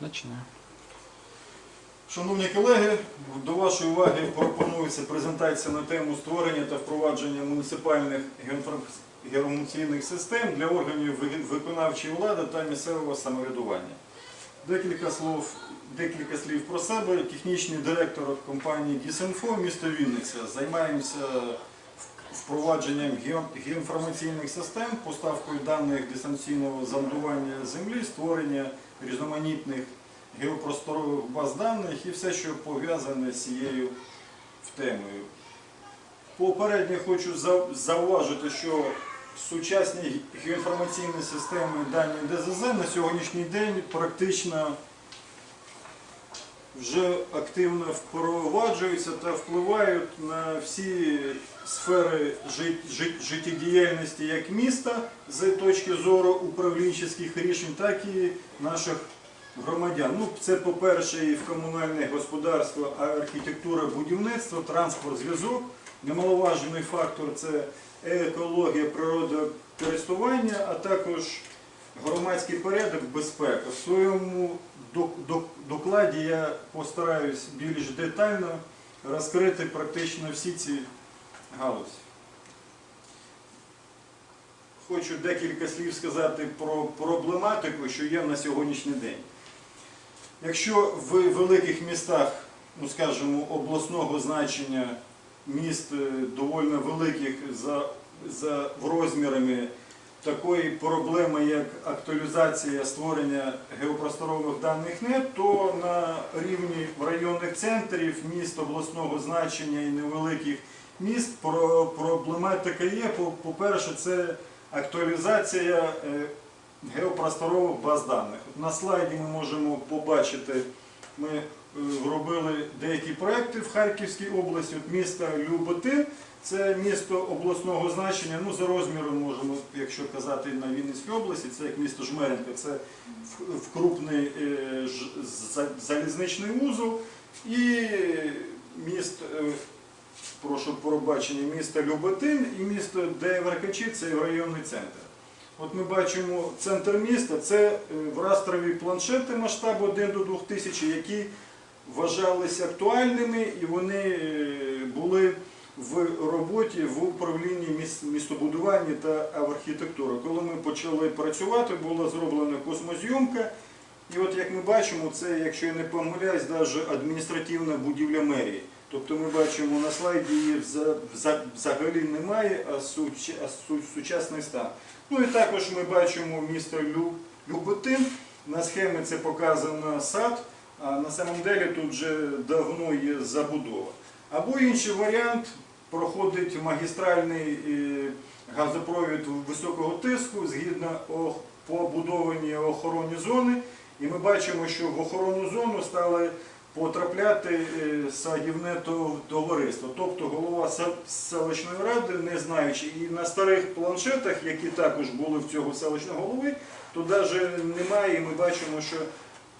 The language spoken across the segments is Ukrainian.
Начинаем. Шановні колеги, до вашої уваги пропонується презентація на тему створення та впровадження муніципальних геоінформ- геоінформаційних систем для органів виконавчої влади та місцевого самоврядування. Декілька слов, декілька слів про себе. Технічний директор компанії Дісінфо, місто Вінниця. Займаємося впровадженням гео- геоінформаційних систем, поставкою даних дистанційного зондування землі, створення різноманітних геопросторових баз даних і все, що пов'язане з цією темою. Попередньо хочу зауважити, що сучасні геоінформаційні системи дані ДЗЗ на сьогоднішній день практично вже активно впроваджуються та впливають на всі сфери жит- жит- життєдіяльності як міста з точки зору управлінчих рішень, так і наших громадян. Ну, це, по-перше, і в комунальне господарство, архітектура, будівництво, транспорт, зв'язок. Немаловажний фактор це екологія, природокористування, а також громадський порядок, безпека. В своєму докладі я постараюсь більш детально розкрити практично всі ці галузі. Хочу декілька слів сказати про проблематику, що є на сьогоднішній день. Якщо в великих містах, ну скажімо, обласного значення міст е, доволі великих за, за в розмірами такої проблеми, як актуалізація створення геопросторових даних нет, то на рівні районних центрів, міст обласного значення і невеликих міст проблематика є. По- По-перше, це актуалізація е, геопросторових баз даних. На слайді ми можемо побачити, ми е, робили деякі проекти в Харківській області, от місто Люботин. Це місто обласного значення, ну за розміром можемо, якщо казати на Вінницькій області, це як місто Жмеренка, це вкрупний е, залізничний вузол і міст, е, прошу пробачення, місто Люботин і місто Деверкачі, це районний центр. От ми бачимо центр міста, це е, в растрові планшети масштабу 1 до 2000, які вважалися актуальними і вони були в роботі в управлінні містобудування та архітектури. Коли ми почали працювати, була зроблена космозйомка. І от як ми бачимо, це, якщо я не помиляюсь, навіть адміністративна будівля мерії. Тобто ми бачимо на слайді її вза- вза- взагалі немає, а, суч- а су- сучасний стан. Ну і також ми бачимо місто Люботин. На схемі це показано сад, а на самом деле тут вже давно є забудова. Або інший варіант проходить магістральний е, газопровід високого тиску згідно побудованій охоронні зони. І ми бачимо, що в охоронну зону стали потрапляти е, садівне то- товариство. Тобто голова селищної ради, не знаючи, і на старих планшетах, які також були в цього селищного голови, то навіть немає, і ми бачимо, що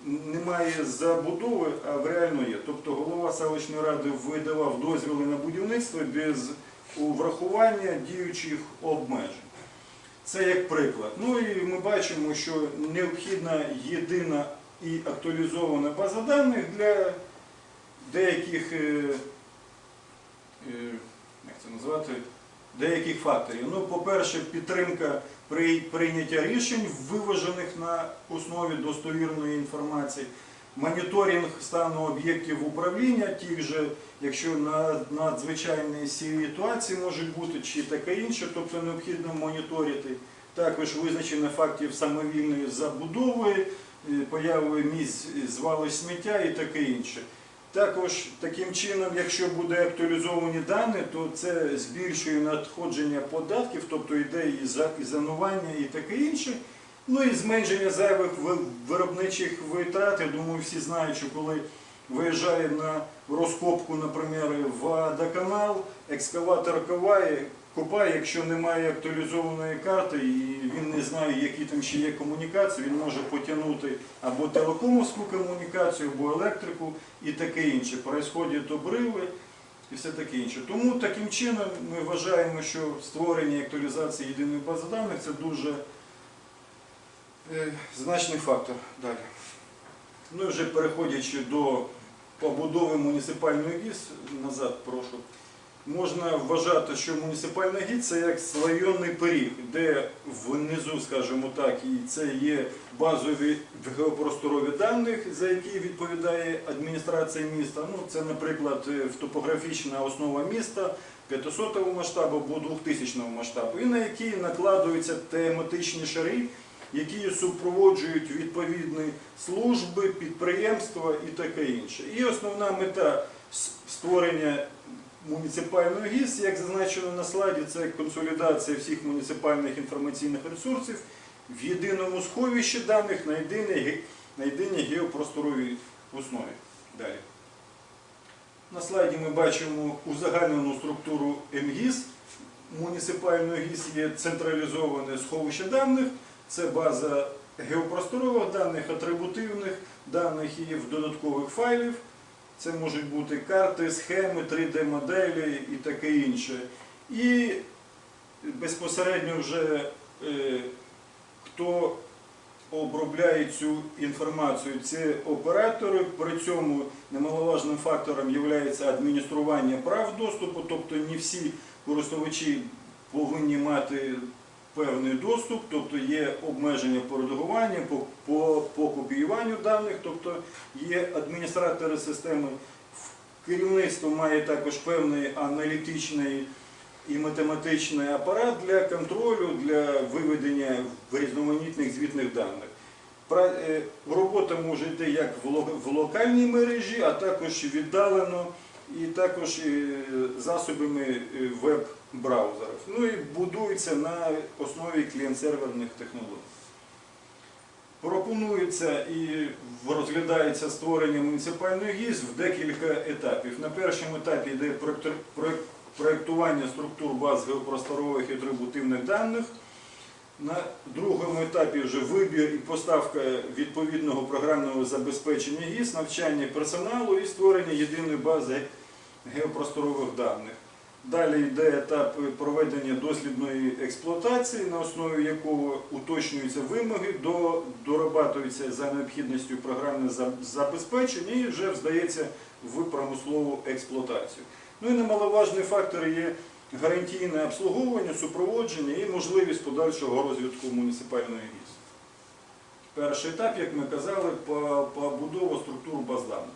немає забудови, а в реально є. Тобто голова селищної ради видавав дозвіли на будівництво без врахування діючих обмежень. Це як приклад. Ну і ми бачимо, що необхідна єдина і актуалізована база даних для деяких, е, е, як це назвати, деяких факторів. Ну, по-перше, підтримка при прийняття рішень, виважених на основі достовірної інформації, моніторинг стану об'єктів управління, тих же, якщо на надзвичайні ситуації можуть бути, чи таке інше, тобто необхідно моніторити. Також визначення фактів самовільної забудови, е, появи місць звалищ сміття і таке інше. Також таким чином, якщо буде актуалізовані дані, то це збільшує надходження податків, тобто йде і за- і і таке інше. Ну і зменшення зайвих виробничих витрат. Я думаю, всі знають, що коли виїжджає на розкопку, наприклад, водоканал, екскаватор коває, копає, якщо немає актуалізованої карти і він не знає, які там ще є комунікації, він може потягнути або телекомовську комунікацію, або електрику і таке інше. Происходять обриви і все таке інше. Тому таким чином ми вважаємо, що створення і актуалізація єдиної бази даних це дуже е, значний фактор. Далі. Ну і вже переходячи до побудови муніципальної ГІС, назад прошу, можна вважати, що муніципальна ГІС це як слойонний пиріг, де внизу, скажімо так, і це є базові геопросторові даних, за які відповідає адміністрація міста. Ну, це, наприклад, е, топографічна основа міста 500 масштабу або 2000 масштабу, і на які накладуються тематичні шари, які супроводжують відповідні служби, підприємства і таке інше. І основна мета створення муніципальної ГІС, як зазначено на слайді, це консолідація всіх муніципальних інформаційних ресурсів в єдиному сховищі даних на єдиній, на єдиній геопросторовій основі. Далі. На слайді ми бачимо узагальнену структуру МГІС. Муніципальної ГІС є централізоване сховище даних, це база геопросторових даних, атрибутивних даних і в додаткових файлів. Це можуть бути карти, схеми, 3D-моделі і таке інше. І безпосередньо вже е, хто обробляє цю інформацію, це оператори. При цьому немаловажним фактором є адміністрування прав доступу, тобто не всі користувачі повинні мати певний доступ, тобто є обмеження по редагуванню, по, по, по копіюванню даних, тобто є адміністратори системи. Керівництво має також певний аналітичний і математичний апарат для контролю, для виведення різноманітних звітних даних. Е, Робота може йти як в локальній мережі, а також віддалено, і також е, засобами е, веб-браузерів. Ну і будується на основі клієнт-серверних технологій. Пропонується і розглядається створення муніципальної ГІС в декілька етапів. На першому етапі йде проектування структур баз геопросторових і атрибутивних даних. На другому етапі вже вибір і поставка відповідного програмного забезпечення ГІС, навчання персоналу і створення єдиної бази геопросторових даних. Далі йде етап проведення дослідної експлуатації, на основі якого уточнюються вимоги, до, дорабатується за необхідністю програмне забезпечення і вже здається в промислову експлуатацію. Ну і немаловажний фактор є гарантійне обслуговування, супроводження і можливість подальшого розвитку муніципальної ГІС. Перший етап, як ми казали, побудова структур баз даних.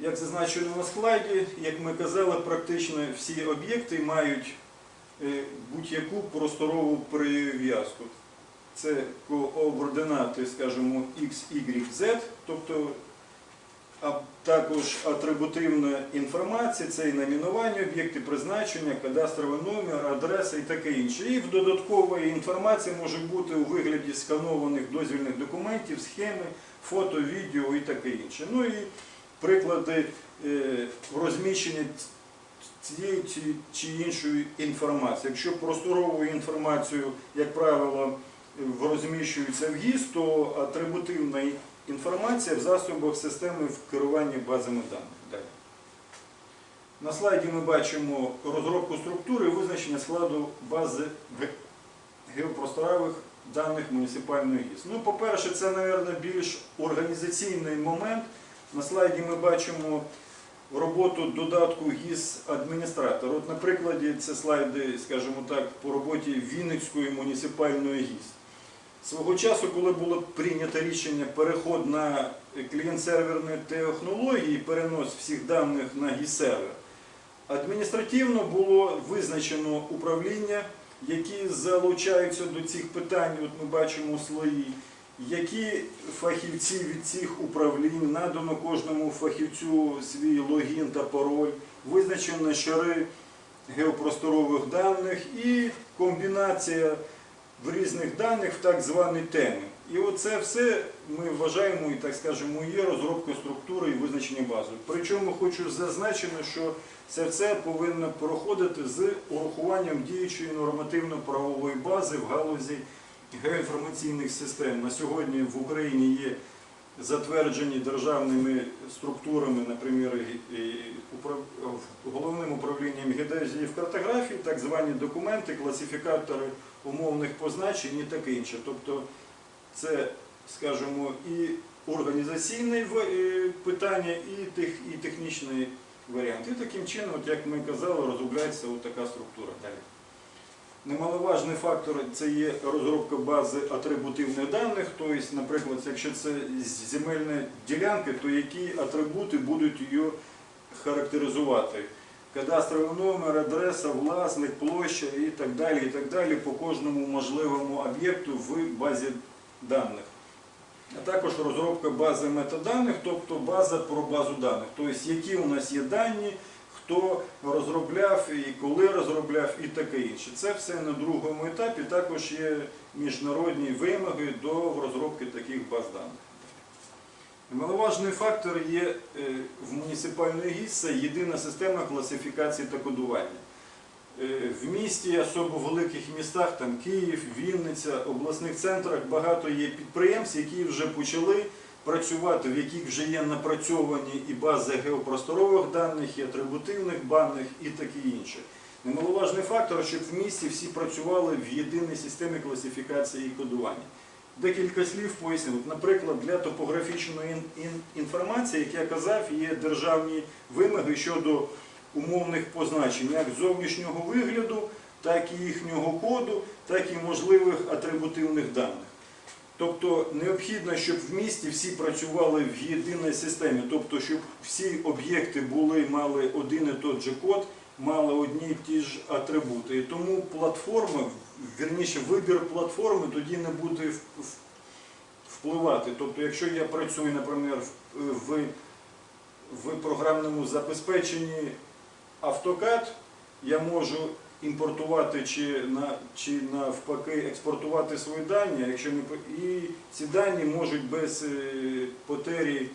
Як зазначено на слайді, як ми казали, практично всі об'єкти мають е, будь-яку просторову прив'язку. Це координати, скажімо, X, Y, Z, тобто а також атрибутивна інформація, це і номінування об'єкти, призначення, кадастровий номер, адреса і таке інше. І в додаткової інформації може бути у вигляді сканованих дозвільних документів, схеми, фото, відео і таке інше. Ну і приклади е, розміщення цієї чи, чи іншої інформації. Якщо просторову інформацію, як правило, розміщується в ГІС, то атрибутивна інформація в засобах системи в керуванні базами даних. Далі. На слайді ми бачимо розробку структури і визначення складу бази геопросторових даних муніципальної ГІС. Ну, по-перше, це, мабуть, більш організаційний момент. На слайді ми бачимо роботу додатку ГІС адміністратор. От на прикладі це слайди, скажімо так, по роботі Вінницької муніципальної ГІС. Свого часу, коли було прийнято рішення переход на клієнт-серверні технології, перенос всіх даних на ГІС-сервер, адміністративно було визначено управління, які залучаються до цих питань, от ми бачимо слої, які фахівці від цих управлінь надано кожному фахівцю свій логін та пароль, визначено шари геопросторових даних і комбінація в різних даних в так звані теми. І оце все ми вважаємо і так скажемо є розробкою структури і визначення бази. Причому хочу зазначити, що це все повинно проходити з урахуванням діючої нормативно-правової бази в галузі геоінформаційних систем. На сьогодні в Україні є затверджені державними структурами, наприклад, головним управлінням геодезії в картографії, так звані документи, класифікатори умовних позначень і таке інше. Тобто це скажімо, і організаційне е, питання, і, тех, і технічний варіант. І таким чином, як ми казали, розробляється така структура. Далі. Немаловажний фактор це є розробка бази атрибутивних даних. Тобто, наприклад, якщо це земельна ділянка, то які атрибути будуть її характеризувати. Кадастровий номер, адреса, власник, площа і так далі, і так далі по кожному можливому об'єкту в базі даних. А також розробка бази метаданих, тобто база про базу даних. Тобто, які у нас є дані, хто розробляв і коли розробляв і таке інше. Це все на другому етапі. Також є міжнародні вимоги до розробки таких баз даних. Маловажний фактор є е, в муніципальної ГІС це єдина система класифікації та кодування. Е, В місті, особо в великих містах, там Київ, Вінниця, обласних центрах багато є підприємств, які вже почали працювати, в яких вже є напрацьовані і бази геопросторових даних, і атрибутивних даних, і таке інше. Немаловажний фактор, щоб в місті всі працювали в єдиній системі класифікації і кодування. Декілька слів поясню. Наприклад, для топографічної ін- ін- інформації, як я казав, є державні вимоги щодо умовних позначень, як зовнішнього вигляду, так і їхнього коду, так і можливих атрибутивних даних. Тобто необхідно, щоб в місті всі працювали в єдиній системі, тобто, щоб всі об'єкти були, мали один і той же код, мали одні і ті ж атрибути. І тому платформа, вірніше, вибір платформи тоді не буде впливати. Тобто, якщо я працюю, наприклад, в, в, програмному забезпеченні автокад, я можу імпортувати чи, на, чи навпаки експортувати свої дані, якщо не і ці дані можуть без е, потері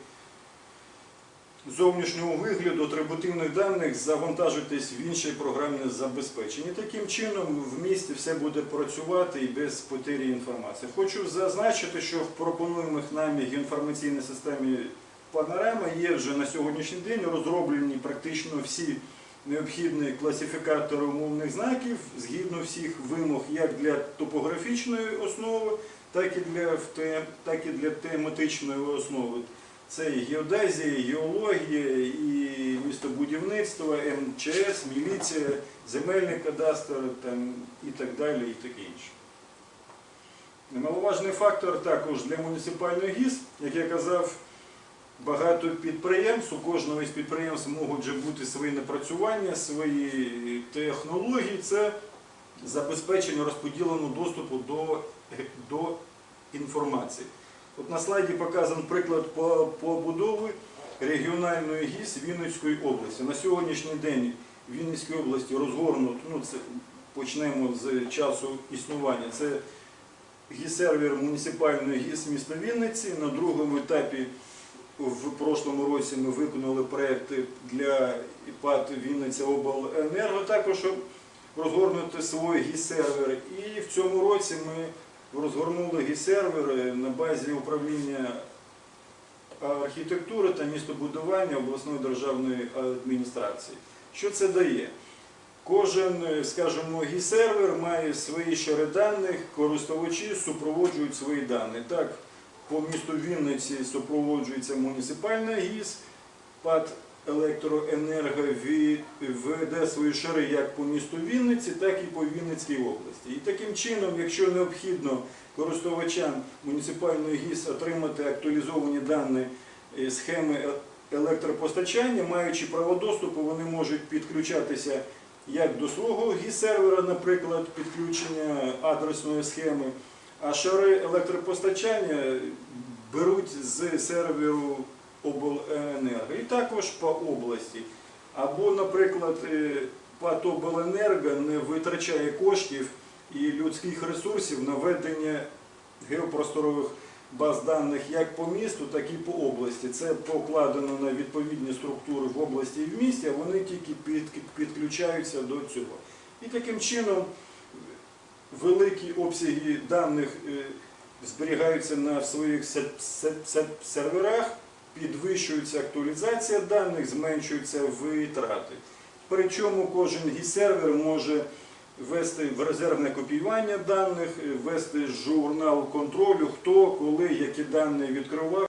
зовнішнього вигляду атрибутивних даних завантажитись в інше програмне забезпечення. Таким чином в місті все буде працювати і без потері інформації. Хочу зазначити, що в пропонуємих нами інформаційній системі Панорама є вже на сьогоднішній день розроблені практично всі необхідні класифікатори умовних знаків згідно всіх вимог як для топографічної основи, так і для, так і для тематичної основи. Це і геодезія, геологія, і містобудівництво, МЧС, міліція, земельний кадастр там, і так далі, і таке інше. Немаловажний фактор також для муніципальної ГІС, як я казав, багато підприємств, у кожного із підприємств можуть вже бути свої напрацювання, свої технології. Це забезпечення розподіленого доступу до, до інформації. От на слайді показаний приклад побудови регіональної ГІС Вінницької області. На сьогоднішній день в Вінницькій області розгорнуто, ну це почнемо з часу існування. Це ГІС-сервер муніципальної ГІС міста Вінниці. На другому етапі в прошлому році ми виконали проекти для ІПАД Вінниця Обленерго також, щоб розгорнути свій ГІС-сервер. І в цьому році ми розгорнули ГІС-сервер на базі управління архітектури та містобудування обласної державної адміністрації. Що це дає? Кожен, скажімо, ГІС-сервер має свої шари даних, користувачі супроводжують свої дані. Так, по місту Вінниці супроводжується муніципальна ГІС, ПАД електроенерго веде свої шари як по місту Вінниці, так і по Вінницькій області. І таким чином, якщо необхідно користувачам муніципальної ГІС отримати актуалізовані дані е, схеми е- електропостачання, маючи право доступу, вони можуть підключатися як до свого ГІС-сервера, наприклад, підключення адресної схеми, а шари електропостачання беруть з серверу обленерго і також по області. Або, наприклад, е, ПАТ обленерго не витрачає коштів і людських ресурсів на ведення геопросторових баз даних як по місту, так і по області. Це покладено на відповідні структури в області і в місті, а вони тільки підключаються до цього. І таким чином великі обсяги даних е, зберігаються на своїх се- се- се- серверах, підвищується актуалізація даних, зменшуються витрати. Причому кожен гіс-сервер може ввести в резервне копіювання даних, ввести журнал контролю, хто, коли, які дані відкривав.